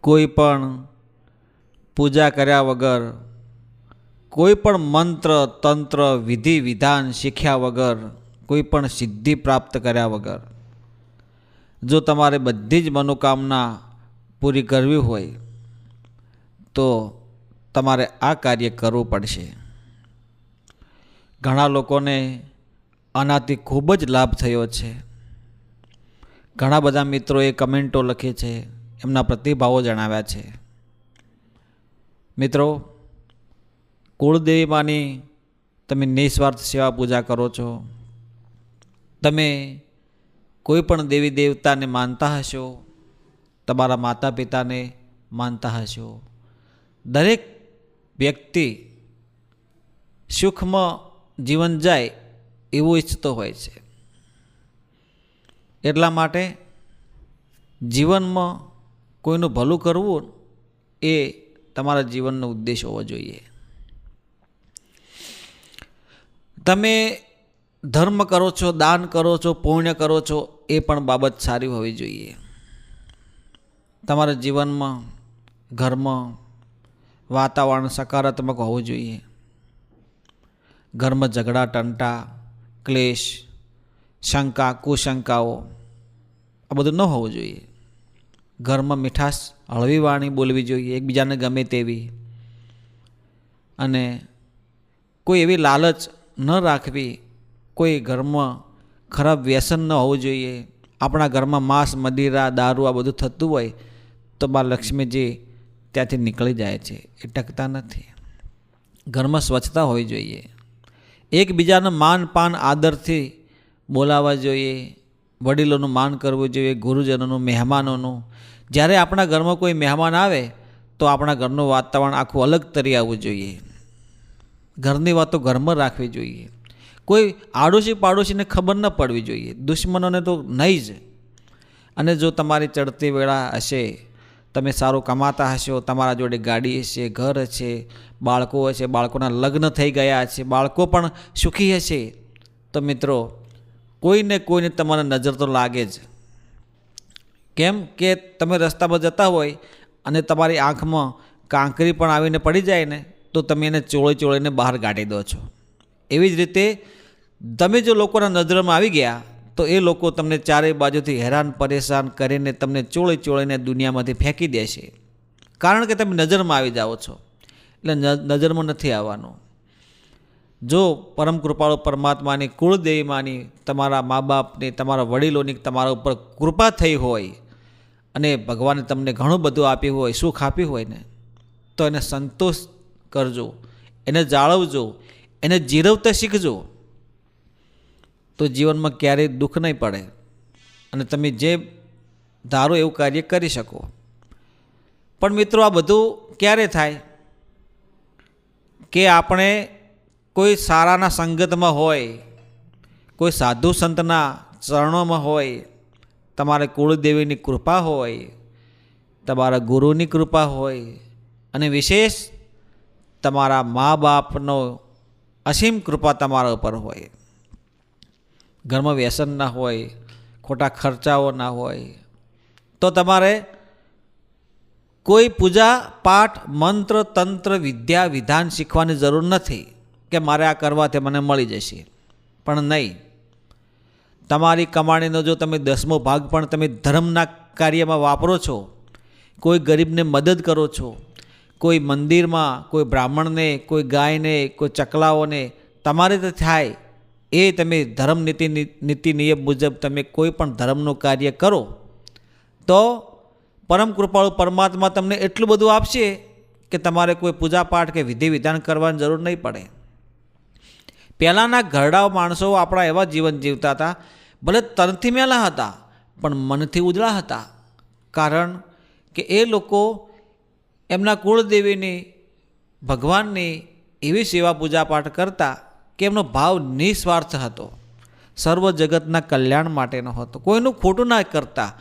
કોઈ પણ પૂજા કર્યા વગર, કોઈ પણ મંત્ર, તંત્ર, વિધિ, વિધાન શીખ્યા વગર, કોઈ પણ સિદ્ધિ પ્રાપ્ત કર્યા વગર, જો તમારે બધી જ મનોકામના પૂરી કરવી હોય, તો તમારે આ કાર્ય કરવું પડશે. ઘણા લોકોને આનાથી ખૂબ જ લાભ થયો છે. ઘણા બધા મિત્રોએ કમેન્ટો લખી છે એમના પ્રતિભાવો જણાવ્યા છે. મિત્રો, કુળદેવીમાંની તમે નિસ્વાર્થ સેવા પૂજા કરો છો. તમે કોઈ પણ દેવી દેવતાને માનતા હશો, તમારા માતા પિતાને માનતા હશો. દરેક વ્યક્તિ સુખમાં જીવન જાય એવું ઈચ્છતો હોય છે. એટલા માટે જીવનમાં કોઈનું ભલું કરવું એ તમારા જીવનનો ઉદ્દેશ હોવો જોઈએ. તમે ધર્મ કરો છો, દાન કરો છો, પુણ્ય કરો છો, એ પણ બાબત સારી હોવી જોઈએ. તમારા જીવનમાં ઘરમાં વાતાવરણ સકારાત્મક હોવું જોઈએ. ઘરમાં ઝઘડા, ટંટા, ક્લેશ, શંકા, કુશંકાઓ, આ બધું ન હોવું જોઈએ. ઘરમાં મીઠાશ હળવી વાણી બોલવી જોઈએ, એકબીજાને ગમે તેવી. અને કોઈ એવી લાલચ ન રાખવી, કોઈ ઘરમાં ખરાબ વ્યસન ન હોવું જોઈએ. આપણા ઘરમાં માંસ, મદિરા, દારૂ આ બધું થતું હોય તો બા લક્ષ્મીજી ત્યાંથી નીકળી જાય છે, એ ટકતા નથી. ઘરમાં સ્વચ્છતા હોવી જોઈએ. એકબીજાનું માન, પાન, આદરથી બોલાવવા જોઈએ. વડીલોનું માન કરવું જોઈએ, ગુરુજનોનું, મહેમાનોનું. જ્યારે આપણા ઘરમાં કોઈ મહેમાન આવે, તો આપણા ઘરનું વાતાવરણ આખું અલગ તરી આવવું જોઈએ. ઘરની વાતો ઘરમાં રાખવી જોઈએ. કોઈ આડોશી પાડોશીને ખબર ન પડવી જોઈએ. દુશ્મનોને તો નહીં જ. અને જો તમારી ચડતી વેળા હશે, તમે સારું કમાતા હશો, તમારા જોડે ગાડી હશે, ઘર હશે, બાળકો હશે, બાળકોના લગ્ન થઈ ગયા છે, બાળકો પણ સુખી હશે, તો મિત્રો કોઈને કોઈને તમારા નજર તો લાગે જ. કેમ કે તમે રસ્તામાં જતા હોય અને તમારી આંખમાં કાંકરી પણ આવીને પડી જાય ને, તો તમે એને ચોળી ચોળીને બહાર કાઢી દો છો. એવી જ રીતે તમે જો લોકોના નજરમાં આવી ગયા, તો એ લોકો તમને ચારેય બાજુથી હેરાન પરેશાન કરીને તમને ચોળી ચોળીને દુનિયામાંથી ફેંકી દેશે. કારણ કે તમે નજરમાં આવી જાઓ છો. એટલે નજરમાં નથી આવવાનું. જો પરમ કૃપાળુ પરમાત્માની કુળદેવીમાંની તમારા મા બાપની તમારા વડીલોની તમારા ઉપર કૃપા થઈ હોય અને ભગવાને તમને ઘણું બધું આપ્યું હોય, સુખ આપ્યું હોય ને, તો એને સંતોષ કરજો, એને જાળવજો, એને જીરવતા શીખજો. તો જીવનમાં ક્યારેય દુઃખ નહીં પડે અને તમે જે ધારો એવું કાર્ય કરી શકો. પણ મિત્રો, આ બધું ક્યારે થાય? કે આપણે કોઈ સારાના સંગતમાં હોય, કોઈ સાધુ સંતના ચરણોમાં હોય, તમારે કુળદેવીની કૃપા હોય, તમારા ગુરુની કૃપા હોય અને વિશેષ તમારા મા બાપનો અસીમ કૃપા તમારા ઉપર હોય. ઘરમાં વ્યસન ના હોય, ખોટા ખર્ચાઓ ના હોય, તો તમારે કોઈ પૂજા, પાઠ, મંત્ર, તંત્ર, વિદ્યા, વિધાન શીખવાની જરૂર નથી. કે મારે આ કરવાથી મને મળી જશે. પણ નહીં. તમારી કમાણીનો જો તમે દસમો ભાગ પણ તમે ધર્મના કાર્યમાં વાપરો છો, કોઈ ગરીબને મદદ કરો છો, કોઈ મંદિરમાં, કોઈ બ્રાહ્મણને, કોઈ ગાયને, કોઈ ચકલાઓને, તમારે તો થાય એ તમે ધર્મ નીતિ નીતિ નિયમ મુજબ તમે કોઈ પણ ધર્મનું કાર્ય કરો, તો પરમ કૃપાળુ પરમાત્મા તમને એટલું બધું આપશે કે તમારે કોઈ પૂજા પાઠ કે વિધિ વિધાન કરવાની જરૂર નહીં પડે. પહેલાંના ઘરડાઓ માણસો આપણા એવા જીવન જીવતા હતા. ભલે તનથી મેલા હતા, પણ મનથી ઉજળા હતા. કારણ કે એ લોકો એમના કુળદેવીની, ભગવાનની એવી સેવા પૂજા પાઠ કરતા કે એમનો ભાવ નિસ્વાર્થ હતો. સર્વ જગતના કલ્યાણ માટેનો હતો. કોઈનું ખોટું ના કરતા.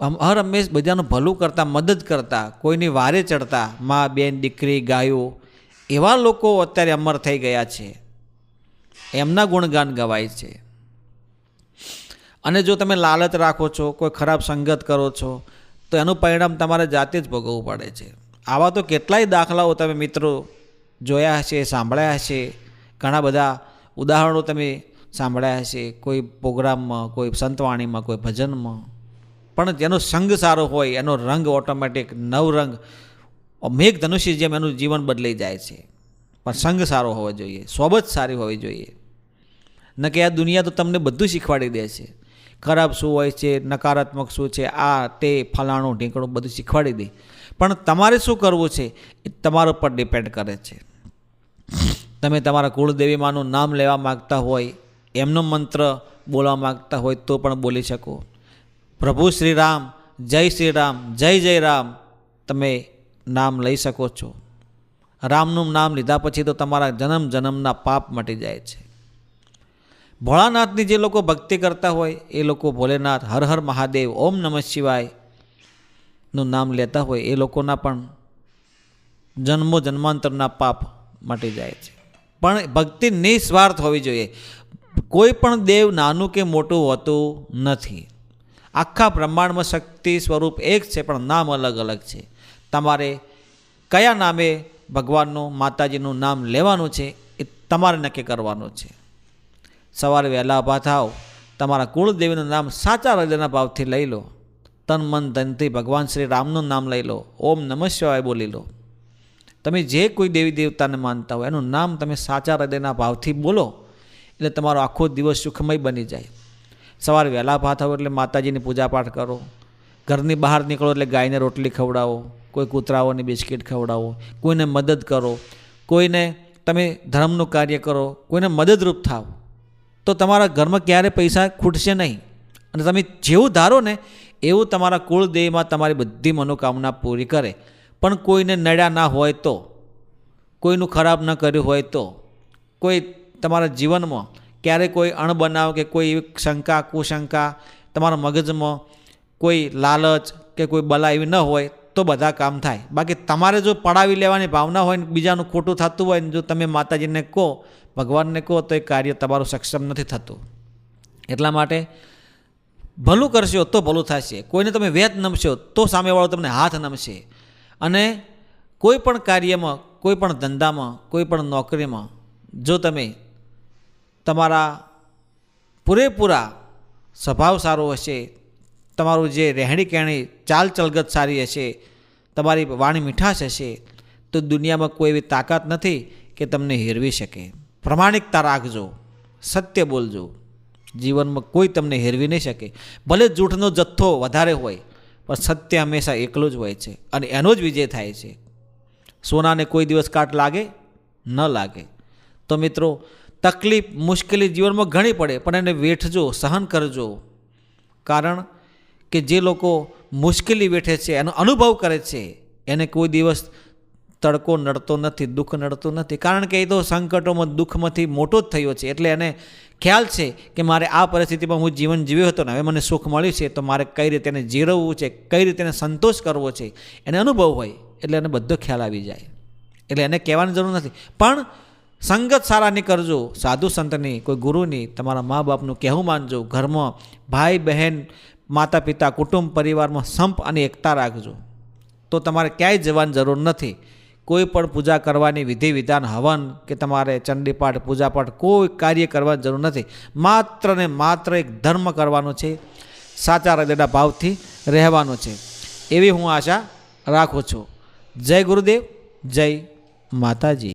હર હંમેશ બધાનું ભલું કરતા, મદદ કરતા, કોઈની વારે ચડતા, મા, બેન, દીકરી, ગાયો, એવા લોકો અત્યારે અમર થઈ ગયા છે. એમના ગુણગાન ગવાય છે. અને જો તમે લાલચ રાખો છો, કોઈ ખરાબ સંગત કરો છો, તો એનું પરિણામ તમારે જાતે જ ભોગવવું પડે છે. આવા તો કેટલાય દાખલાઓ તમે મિત્રો જોયા હશે, સાંભળ્યા હશે. ઘણા બધા ઉદાહરણો તમે સાંભળ્યા હશે, કોઈ પ્રોગ્રામમાં, કોઈ સંતવાણીમાં, કોઈ ભજનમાં. પણ જેનો સંગ સારો હોય, એનો રંગ ઓટોમેટિક નવ રંગ ધનુષ્ય જેમ એનું જીવન બદલાઈ જાય છે. પણ સંગ સારો હોવો જોઈએ, સોબત સારી હોવી જોઈએ. ન કે આ દુનિયા તો તમને બધું શીખવાડી દે છે. ખરાબ શું હોય છે, નકારાત્મક શું છે, આ, તે, ફલાણું, ઢીંકણું બધું શીખવાડી દે. પણ તમારે શું કરવું છે, એ તમારા ઉપર ડિપેન્ડ કરે છે. તમે તમારા કુળદેવીમાંનું નામ લેવા માગતા હોય, એમનો મંત્ર બોલવા માગતા હોય તો પણ બોલી શકો. પ્રભુ શ્રી રામ, જય શ્રી રામ, જય જય રામ, તમે નામ લઈ શકો છો. રામનું નામ લીધા પછી તો તમારા જન્મ જન્મના પાપ મટી જાય છે. ભોળાનાથની જે લોકો ભક્તિ કરતા હોય, એ લોકો ભોલેનાથ, હર હર મહાદેવ, ઓમ નમઃ શિવાયનું નામ લેતા હોય, એ લોકોના પણ જન્મો જન્માંતરના પાપ મટી જાય છે. પણ ભક્તિ નિસ્વાર્થ હોવી જોઈએ. કોઈ પણ દેવ નાનું કે મોટું હોતું નથી. આખા બ્રહ્માંડમાં શક્તિ સ્વરૂપ એક છે, પણ નામ અલગ અલગ છે. તમારે કયા નામે ભગવાનનું, માતાજીનું નામ લેવાનું છે, એ તમારે નક્કી કરવાનું છે. સવારે વહેલા ઊભા થાવ તમારા કુળદેવીનું નામ સાચા હૃદયના ભાવથી લઈ લો. તન મન ધનથી ભગવાન શ્રી રામનું નામ લઈ લો. ઓમ નમઃ શિવાય બોલી લો. તમે જે કોઈ દેવી દેવતાને માનતા હોય, એનું નામ તમે સાચા હૃદયના ભાવથી બોલો, એટલે તમારો આખો દિવસ સુખમય બની જાય. સવારે વહેલા ભાત થાવ એટલે માતાજીની પૂજાપાઠ કરો. ઘરની બહાર નીકળો એટલે ગાયને રોટલી ખવડાવો. કોઈ કૂતરાઓને બિસ્કિટ ખવડાવો, કોઈને મદદ કરો, કોઈને તમે ધર્મનું કાર્ય કરો, કોઈને મદદરૂપ થાવ, તો તમારા ઘરમાં ક્યારે પૈસા ખૂટશે નહીં. અને તમે જેવું ધારો ને, એવું તમારા કુળદેવીમાં તમારી બધી મનોકામના પૂરી કરે. પણ કોઈને નડ્યા ના હોય તો, કોઈનું ખરાબ ન કર્યું હોય તો, કોઈ તમારા જીવનમાં ક્યારે કોઈ અણબનાવ કે કોઈ એવી શંકા, કુશંકા તમારા મગજમાં કોઈ લાલચ કે કોઈ બલા એવી ન હોય તો બધા કામ થાય. બાકી તમારે જો પડાવી લેવાની ભાવના હોય ને બીજાનું ખોટું થતું હોય ને જો તમે માતાજીને કહો, ભગવાનને કહો, તો એ કાર્ય તમારું સક્ષમ નથી થતું. એટલા માટે ભલું કરશો તો ભલું થશે. કોઈને તમે વેત નમશો તો સામેવાળો તમને હાથ નમશે. અને કોઈ પણ કાર્યમાં, કોઈ પણ ધંધામાં, કોઈ પણ નોકરીમાં, જો તમે તમારા પૂરેપૂરા સ્વભાવ સારો હશે તમારું જે રહેણી કહેણી, ચાલ ચલગત સારી હશે, તમારી વાણી મીઠાશ હશે, તો દુનિયામાં કોઈ એવી તાકાત નથી કે તમને હેરવી શકે. પ્રમાણિકતા રાખજો, સત્ય બોલજો. જીવનમાં કોઈ તમને હેરવી નહીં શકે. ભલે જૂઠનો જથ્થો વધારે હોય, પણ સત્ય હંમેશા એકલું જ હોય છે અને એનો જ વિજય થાય છે. સોનાને કોઈ દિવસ કાટ લાગે? ન લાગે. તો મિત્રો, તકલીફ મુશ્કેલી જીવનમાં ઘણી પડે, પણ એને વેઠજો, સહન કરજો. કારણ કે જે લોકો મુશ્કેલી વેઠે છે, એનો અનુભવ કરે છે, એને કોઈ દિવસ તડકો નડતો નથી, દુઃખ નડતું નથી. કારણ કે એ તો સંકટોમાં, દુઃખમાંથી મોટો જ થયો છે. એટલે એને ખ્યાલ છે કે મારે આ પરિસ્થિતિમાં હું જીવન જીવ્યો હતો ને, હવે મને સુખ મળ્યું છે, તો મારે કઈ રીતે એને જીરવવું છે, કઈ રીતે એને સંતોષ કરવો છે, એને અનુભવ હોય, એટલે એને બધો ખ્યાલ આવી જાય. એટલે એને કહેવાની જરૂર નથી. પણ સંગત સારાની કરજો સાધુ સંતની, કોઈ ગુરુની, તમારા મા બાપનું કહેવું માનજો. ઘરમાં ભાઈ બહેન માતા પિતા કુટુંબ પરિવારમાં સંપ અને એકતા રાખજો. તો તમારે ક્યાંય જવાની જરૂર નથી. કોઈ પણ પૂજા કરવાની વિધિ, વિધાન, હવન કે તમારે ચંડીપાઠ, પૂજાપાઠ કોઈ કાર્ય કરવાની જરૂર નથી. માત્ર ને માત્ર એક ધર્મ કરવાનો છે, સાચા હૃદયના ભાવથી રહેવાનો છે. એવી હું આશા રાખું છું. જય ગુરુદેવ, જય માતાજી.